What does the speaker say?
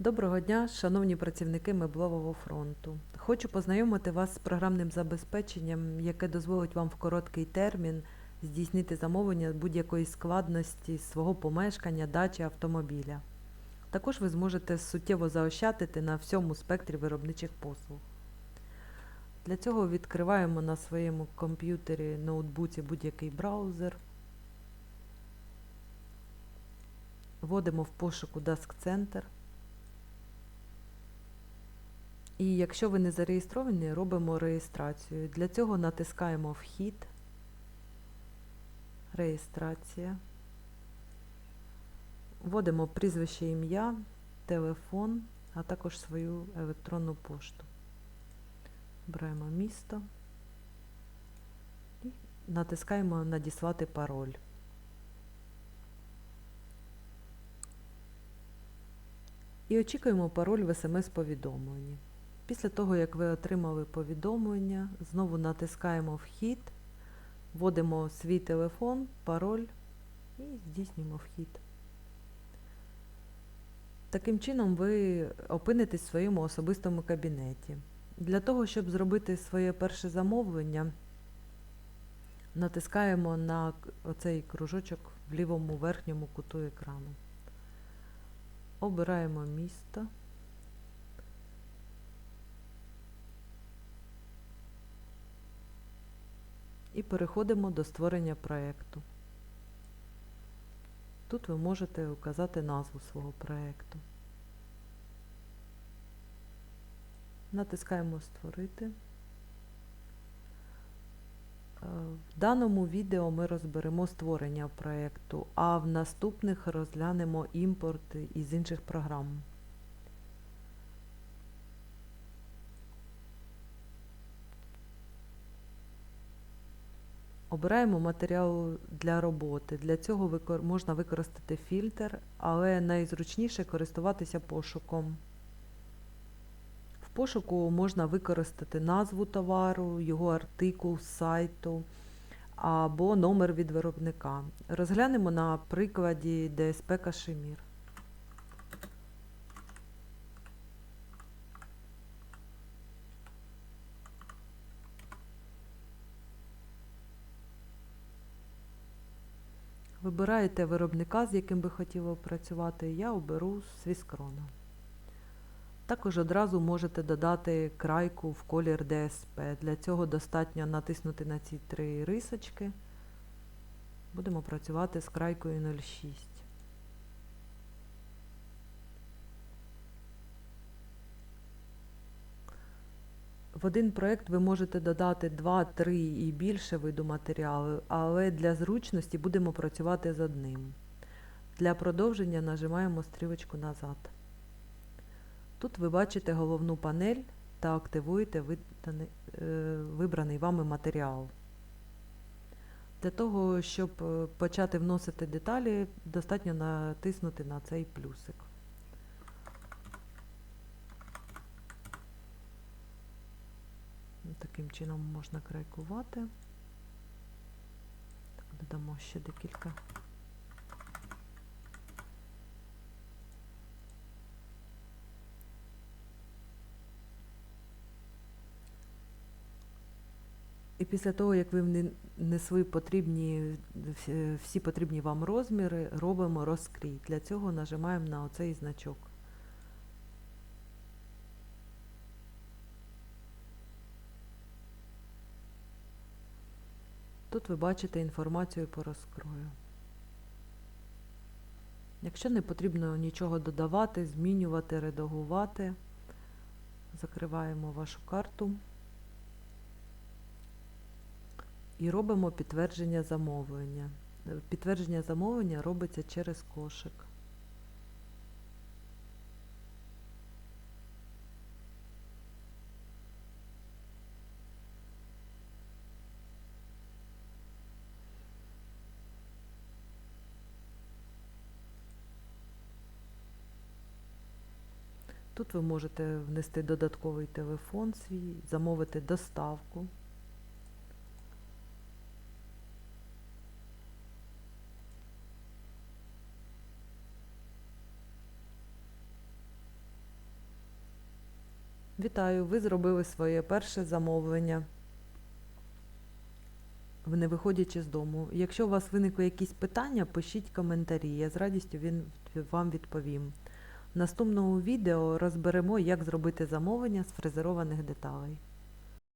Доброго дня, шановні працівники меблового фронту. Хочу познайомити вас з програмним забезпеченням, яке дозволить вам в короткий термін здійснити замовлення будь-якої складності свого помешкання, дачі, автомобіля. Також ви зможете суттєво заощадити на всьому спектрі виробничих послуг. Для цього відкриваємо на своєму комп'ютері, ноутбуці будь-який браузер. Вводимо в пошуку Dask Center. І якщо ви не зареєстровані, робимо реєстрацію. Для цього натискаємо Вхід, реєстрація. Вводимо прізвище ім'я, телефон, а також свою електронну пошту. Обираємо місто і натискаємо Надіслати пароль. І очікуємо пароль в смс-повідомленні. Після того, як ви отримали повідомлення, знову натискаємо Вхід, вводимо свій телефон, пароль і здійснюємо вхід. Таким чином ви опинитесь в своєму особистому кабінеті. Для того, щоб зробити своє перше замовлення, натискаємо на оцей кружочок в лівому верхньому куту екрану. Обираємо місто. І переходимо до створення проєкту. Тут ви можете указати назву свого проєкту. Натискаємо Створити. Е, В даному відео ми розберемо створення проєкту, а в наступних розглянемо імпорт із інших програм. Обираємо матеріал для роботи. Для цього можна використати фільтр, але найзручніше користуватися пошуком. В пошуку можна використати назву товару, його артикул сайту або номер від виробника. Розглянемо на прикладі ДСП Кашемір. Вибираєте виробника, з яким би хотіли працювати. Я оберу Свіскрона. Також одразу можете додати крайку в колір DSP. Для цього достатньо натиснути на ці три рисочки. Будемо працювати з крайкою 06. В один проєкт ви можете додати 2, 3 і більше виду матеріалу, але для зручності будемо працювати з одним. Для продовження нажимаємо стрілочку назад. Тут ви бачите головну панель та активуєте вибраний вами матеріал. Для того, щоб почати вносити деталі, достатньо натиснути на цей плюсик. Таким чином можна крайкувати. Додамо ще декілька. І після того, як ви внесли потрібні, всі потрібні вам розміри, робимо розкрій. Для цього нажимаємо на оцей значок. Тут ви бачите інформацію по розкрою. Якщо не потрібно нічого додавати, змінювати, редагувати, закриваємо вашу карту і робимо підтвердження замовлення. Підтвердження замовлення робиться через кошик. Тут ви можете внести додатковий телефон свій, замовити доставку. Вітаю, ви зробили своє перше замовлення, не виходячи з дому. Якщо у вас виникли якісь питання, пишіть коментарі, я з радістю він, вам відповім. Наступному відео розберемо, як зробити замовлення з фрезерованих деталей.